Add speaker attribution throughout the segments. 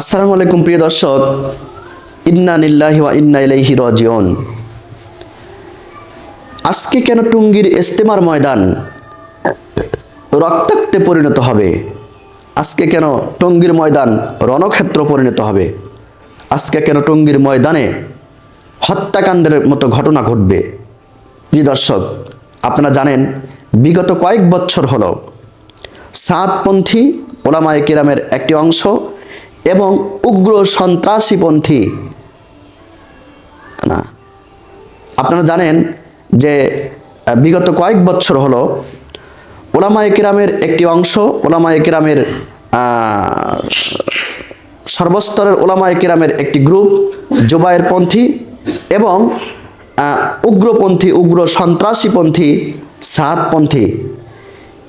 Speaker 1: আসসালামু আলাইকুম প্রিয় দর্শক। ইন্না নিল্লাহি ওয়া ইন্না ইলাইহি রাজিউন। আজকে কেন টুঙ্গির ইস্তেমার ময়দান রক্তাক্তে পরিণত হবে? আজকে কেন টঙ্গীর ময়দান রণক্ষেত্র পরিণত হবে? আজকে কেন টঙ্গীর ময়দানে হত্যাকাণ্ডের মতো ঘটনা ঘটবে? প্রিয় দর্শক, আপনারা জানেন, বিগত কয়েক বছর হলো সাতপন্থী ওলামায়ে কিরামের একটি অংশ এবং উগ্র সন্ত্রাসীপন্থী। না। আপনারা জানেন যে বিগত কয়েক বছর হলো ওলামায়ে কিরামের একটি অংশ ওলামায়ে কিরামের আহ, সর্বস্তরের ওলামায়ে কিরামের একটি গ্রুপ জুবায়ের পন্থী এবং উগ্রপন্থী উগ্র সন্ত্রাসীপন্থী সাতপন্থী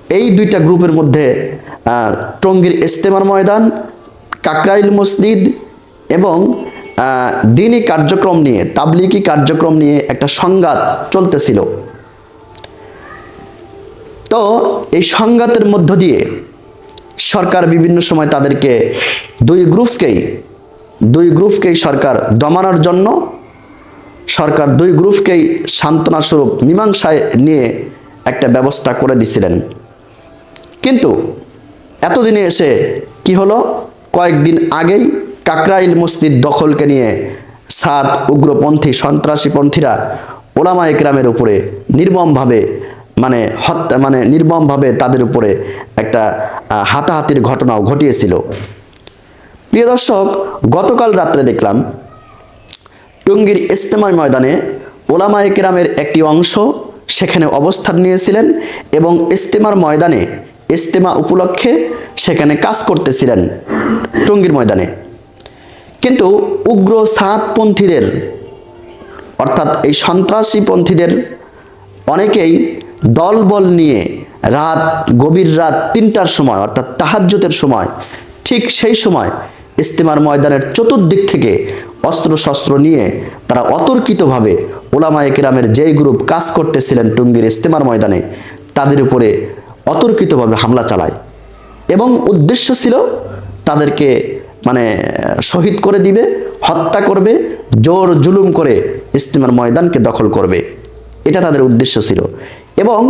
Speaker 1: এই দুইটা গ্রুপের মধ্যে টঙ্গীর ইস্তেমার ময়দান কাকরাইল মসজিদ এবং দিনই কার্যক্রম নিয়ে তাবলিকি কার্যক্রম নিয়ে একটা সংঘাত চলতেছিল। তো এই সংঘাতের মধ্য দিয়ে সরকার বিভিন্ন সময় তাদেরকে দুই গ্রুপকেই দুই গ্রুপকেই সরকার দমানোর জন্য, সরকার দুই গ্রুপকেই সান্ত্বনা স্বরূপ মীমাংসায় নিয়ে একটা ব্যবস্থা করে দিছিলেন। কিন্তু এতদিনে এসে কি হলো? কয়েকদিন আগেই কাকরাইল মসজিদ দখলকে নিয়ে সাত উগ্রপন্থী সন্ত্রাসীপন্থীরা ওলামা একরামের উপরে নির্মমভাবে মানে হত্যা মানে নির্মমভাবে তাদের উপরে একটা হাতাহাতির ঘটনাও ঘটিয়েছিল। প্রিয় দর্শক, গতকাল রাত্রে দেখলাম টঙ্গীর ইস্তেমার ময়দানে ওলামা একরামের একটি অংশ সেখানে অবস্থান নিয়েছিলেন এবং ইস্তেমার ময়দানে ইস্তেমা উপলক্ষে সেখানে কাজ করতেছিলেন টঙ্গীর ময়দানে। কিন্তু উগ্র সাতপন্থীদের, অর্থাৎ এই সন্ত্রাসীপন্থীদের অনেকেই দলবল নিয়ে রাত, গভীর রাত তিনটার সময়, অর্থাৎ তাহাজ্জুতের সময়, ঠিক সেই সময় ইস্তেমার ময়দানের চতুর্দিক থেকে অস্ত্রশস্ত্র নিয়ে তারা অতর্কিতভাবে ওলামায়ে কিরামের যেই গ্রুপ কাজ করতেছিলেন টুঙ্গির ইস্তেমার ময়দানে, তাদের উপরে অতর্কিতভাবে হামলা চালায়। এবং উদ্দেশ্য ছিল তাদেরকে মানে শহীদ করে দিবে, হত্যা করবে, জোর জুলুম করে ইস্তেমার ময়দানকে দখল করবে। এটা তাদের উদ্দেশ্য ছিল। এবং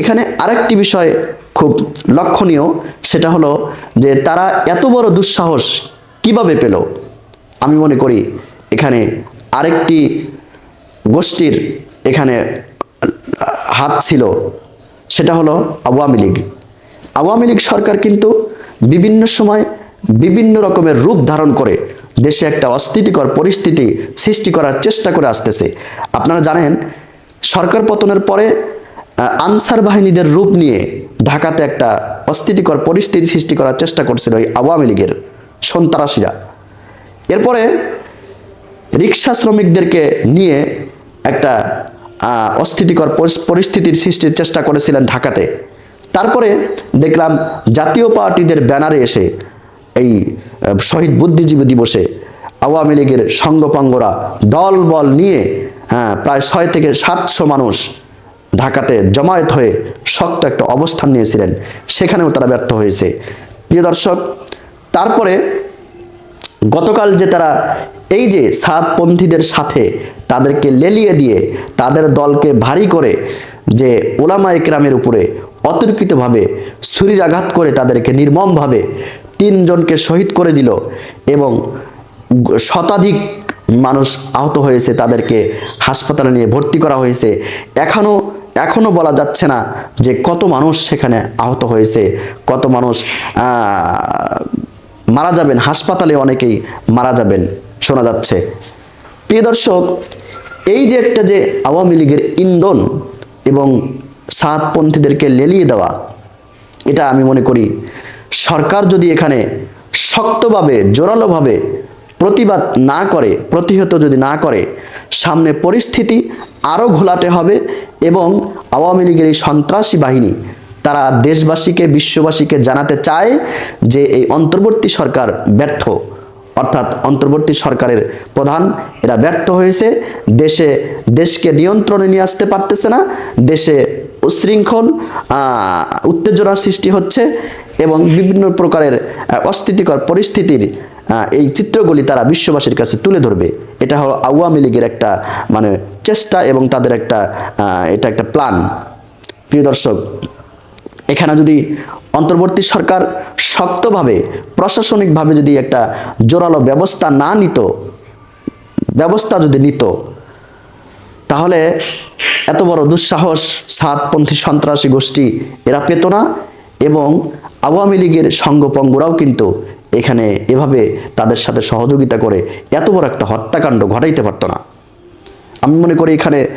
Speaker 1: এখানে আরেকটি বিষয় খুব লক্ষণীয়, সেটা হলো যে তারা এত বড় দুঃসাহস কীভাবে পেল? আমি মনে করি এখানে আরেকটি গোষ্ঠীর এখানে হাত ছিল, সেটা হলো আওয়ামী লীগ। আওয়ামী লীগ সরকার কিন্তু বিভিন্ন সময় বিভিন্ন রকমের রূপ ধারণ করে দেশে একটা অস্থিতিকর পরিস্থিতি সৃষ্টি করার চেষ্টা করে আসতেছে। আপনারা জানেন, সরকার পতনের পরে আনসার বাহিনীদের রূপ নিয়ে ঢাকাতে একটা অস্থিতিকর পরিস্থিতি সৃষ্টি করার চেষ্টা করছিল ওই আওয়ামী লীগের সন্ত্রাসীরা। এরপরে রিক্সা শ্রমিকদেরকে নিয়ে একটা অস্থিতিকর পরিস্থিতির সৃষ্টির চেষ্টা করেছিলেন ঢাকাতে। তারপরে দেখলাম জাতীয় পার্টিদের ব্যানারে এসে এই শহীদ বুদ্ধিজীবী দিবসে আওয়ামী লীগের সঙ্গপাঙ্গরা দল বল নিয়ে হ্যাঁ, প্রায় ছয় থেকে সাতশো মানুষ ঢাকাতে জমায়েত হয়ে শক্ত একটা অবস্থান নিয়েছিলেন। সেখানেও তারা ব্যর্থ হয়েছে। প্রিয় দর্শক তারপরে গতকাল যে তারা এই যে সাতপন্থীদের সাথে তাদেরকে লেলিয়ে দিয়ে তাদের দলকে ভারী করে যে ওলামা একরামের উপরে অতর্কিতভাবে ছুরির আঘাত করে তাদেরকে নির্মমভাবে তিনজনকে শহীদ করে দিল এবং শতাধিক মানুষ আহত হয়েছে, তাদেরকে হাসপাতালে নিয়ে ভর্তি করা হয়েছে। এখনও এখনও বলা যাচ্ছে না যে কত মানুষ সেখানে আহত হয়েছে, কত মানুষ মারা যাবেন। হাসপাতালে অনেকেই মারা যাবেন, শোনা যাচ্ছে। প্রিয় দর্শক, এই যে একটা যে আওয়ামী লীগের ইন্ধন এবং সাতপন্থীদেরকে লেলিয়ে দেওয়া, এটা আমি মনে করি সরকার যদি এখানে শক্তভাবে, জোরালোভাবে প্রতিবাদ না করে, প্রতিহত যদি না করে, সামনে পরিস্থিতি আরও ঘোলাটে হবে এবং আওয়ামী লীগের এই সন্ত্রাসী বাহিনী তারা দেশবাসীকে, বিশ্ববাসীকে জানাতে চায় যে এই অন্তর্বর্তী সরকার ব্যর্থ। অর্থাৎ অন্তর্বর্তী সরকারের প্রধান, এরা ব্যর্থ হয়েছে। দেশে, দেশকে নিয়ন্ত্রণে নিয়ে আসতে পারতেছে না। দেশে উশৃঙ্খল আহ, উত্তেজনা সৃষ্টি হচ্ছে এবং বিভিন্ন প্রকারের অস্থিতিকর পরিস্থিতির এই চিত্রগুলি তারা বিশ্ববাসীর কাছে তুলে ধরবে। এটা হলো আওয়ামী লীগের একটা মানে চেষ্টা এবং তাদের একটা এটা একটা প্ল্যান। প্রিয় দর্শক এখানে যদি অন্তর্বর্তী সরকার শক্তভাবে প্রশাসনিকভাবে যদি একটা জোরালো ব্যবস্থা না নিত ব্যবস্থা যদি নিত তাহলে এত বড় দুঃসাহস সাতপন্থী সন্ত্রাসী গোষ্ঠী এরা পেত না এবং আওয়ামী লীগের সঙ্গপঙ্গরাও কিন্তু এখানে এভাবে তাদের সাথে সহযোগিতা করে এত বড় একটা হত্যাকাণ্ড ঘটাইতে পারতো না। আমি মনে করি এখানে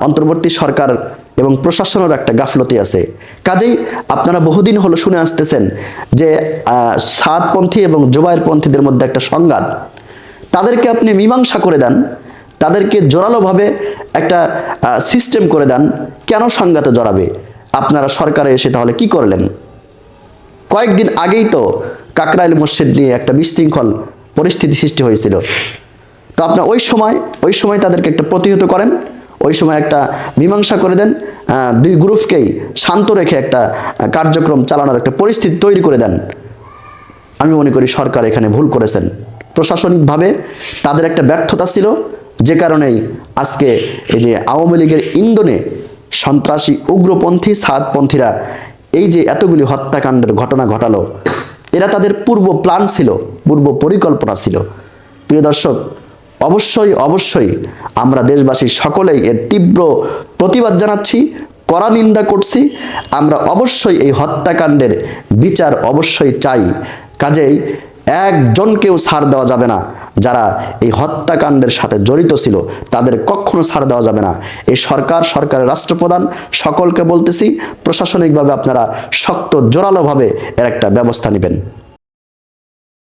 Speaker 1: অন্তর্বর্তী সরকার এবং প্রশাসনের একটা গাফলতি আছে। কাজেই আপনারা বহুদিন হলো শুনে আসতেছেন যে আহ, সাতপন্থী এবং জোবায়েরপন্থীদের মধ্যে একটা সংঘাত। তাদেরকে আপনি মীমাংসা করে দেন। তাদেরকে জোরালোভাবে একটা সিস্টেম করে দেন। কেন সংঘাতে জড়াবে? আপনারা সরকারে এসে তাহলে কি করলেন? কয়েকদিন আগেই তো কাকরাইল মসজিদ নিয়ে একটা বিশৃঙ্খল পরিস্থিতি সৃষ্টি হয়েছিল। তো আপনার ওই সময় ওই সময় তাদেরকে একটা প্রতিহত করেন, ওই সময় একটা মীমাংসা করে দেন দুই গ্রুপকেই শান্ত রেখে একটা কার্যক্রম চালানোর একটা পরিস্থিতি তৈরি করে দেন। আমি মনে করি সরকার এখানে ভুল করেছেন। প্রশাসনিকভাবে তাদের একটা ব্যর্থতা ছিল যে কারণেই আজকে এই যে আওয়ামী লীগের ইন্দোনে সন্ত্রাসী উগ্রপন্থী সাদপন্থীরা এই যে এতগুলি হত্যাকাণ্ডের ঘটনা ঘটালো, এরা তাদের পূর্ব প্ল্যান ছিল, পূর্ব পরিকল্পনা ছিল। প্রিয় দর্শক, অবশ্যই অবশ্যই আমরা দেশবাসী সকলেই এর তীব্র প্রতিবাদ জানাচ্ছি, কড়া নিন্দা করছি। আমরা অবশ্যই এই হত্যাকাণ্ডের বিচার অবশ্যই চাই। কাজেই একজনকেও ছাড় দেওয়া যাবে না। যারা এই হত্যাকাণ্ডের সাথে জড়িত ছিল, তাদের কখনো ছাড় দেওয়া যাবে না। এই সরকার, সরকারের রাষ্ট্রপ্রধান, সকলকে বলতেছি, প্রশাসনিকভাবে আপনারা শক্ত, জোরালোভাবে এর একটা ব্যবস্থা নেবেন।